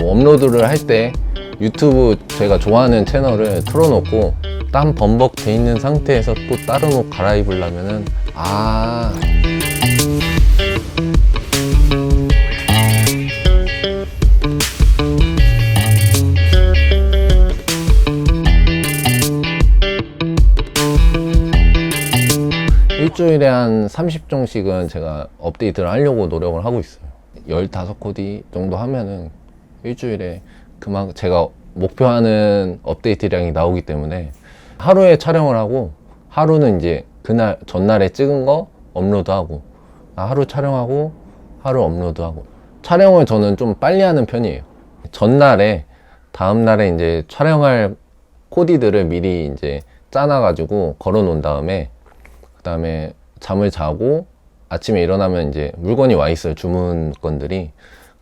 뭐 업로드를 할 때 유튜브 제가 좋아하는 채널을 틀어놓고 땀 범벅 돼 있는 상태에서 또 다른 옷 갈아입으려면은 아 일주일에 한 30종씩은 제가 업데이트를 하려고 노력을 하고 있어요. 15코디 정도 하면은 일주일에 그만 제가 목표하는 업데이트량이 나오기 때문에 하루에 촬영을 하고 하루는 이제 그날 전날에 찍은 거 업로드하고 아, 하루 촬영하고 하루 업로드하고 촬영을 저는 좀 빨리 하는 편이에요. 전날에 다음 날에 이제 촬영할 코디들을 미리 이제 짜놔가지고 걸어 놓은 다음에 그 다음에 잠을 자고 아침에 일어나면 이제 물건이 와 있어요 주문 건들이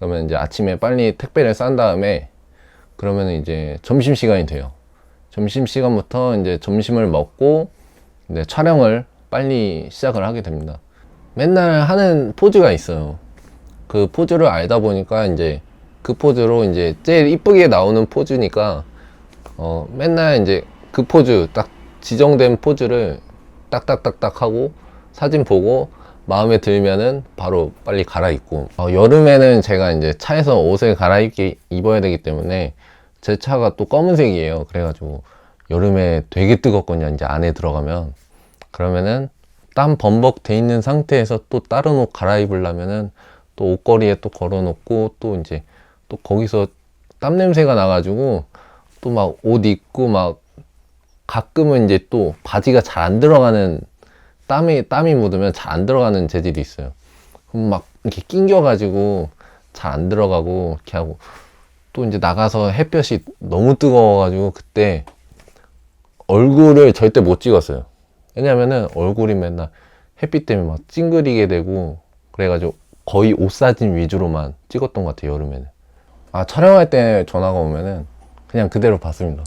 그러면 이제 아침에 빨리 택배를 싼 다음에 그러면 이제 점심 시간이 돼요. 점심 시간부터 이제 점심을 먹고 이제 촬영을 빨리 시작을 하게 됩니다. 맨날 하는 포즈가 있어요. 그 포즈를 알다 보니까 이제 그 포즈로 이제 제일 이쁘게 나오는 포즈니까 어 맨날 이제 그 포즈 딱 지정된 포즈를 딱딱딱딱 하고 사진 보고 마음에 들면은 바로 빨리 갈아입고. 어, 여름에는 제가 이제 차에서 옷을 갈아입게 입어야 되기 때문에 제 차가 또 검은색이에요. 그래가지고 여름에 되게 뜨겁거든요 이제 안에 들어가면. 그러면은 땀 범벅 돼 있는 상태에서 또 다른 옷 갈아입으려면은 또 옷걸이에 또 걸어놓고 또 이제 또 거기서 땀 냄새가 나가지고 또 막 옷 입고 막 가끔은 이제 또 바지가 잘 안 들어가는 땀이 땀이 묻으면 잘 안 들어가는 재질이 있어요. 그럼 막 이렇게 낑겨가지고 잘 안 들어가고 이렇게 하고 또 이제 나가서 햇볕이 너무 뜨거워가지고 그때 얼굴을 절대 못 찍었어요. 왜냐면은 얼굴이 맨날 햇빛 때문에 막 찡그리게 되고 그래가지고 거의 옷 사진 위주로만 찍었던 것 같아요 여름에는. 아 촬영할 때 전화가 오면은 그냥 그대로 받습니다.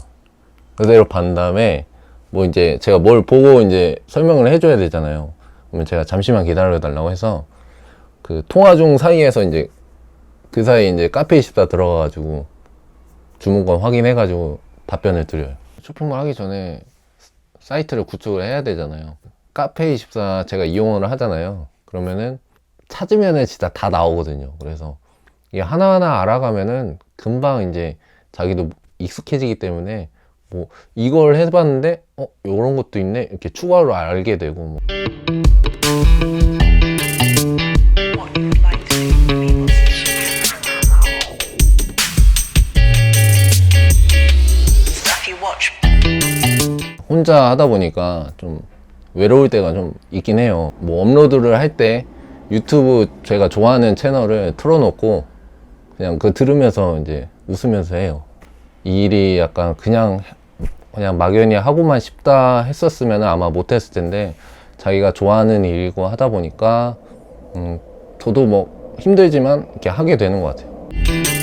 그대로 받은 다음에 뭐 이제 제가 뭘 보고 이제 설명을 해줘야 되잖아요. 그러면 제가 잠시만 기다려 달라고 해서 그 통화 중 사이에서 이제 그 사이에 이제 카페 24 들어가가지고 주문권 확인해가지고 답변을 드려요. 쇼핑몰 하기 전에 사이트를 구축을 해야 되잖아요. 카페 24 제가 이용을 하잖아요. 그러면은 찾으면은 진짜 다 나오거든요. 그래서 이게 하나하나 알아가면은 금방 이제 자기도 익숙해지기 때문에 뭐 이걸 해봤는데 어 이런 것도 있네 이렇게 추가로 알게 되고 뭐. 혼자 하다 보니까 좀 외로울 때가 좀 있긴 해요. 뭐 업로드를 할 때 유튜브 제가 좋아하는 채널을 틀어놓고 그냥 그 들으면서 이제 웃으면서 해요. 이 일이 약간 그냥 그냥 막연히 하고만 싶다 했었으면 아마 못했을 텐데 자기가 좋아하는 일이고 하다 보니까 음, 저도 뭐 힘들지만 이렇게 하게 되는 것 같아요.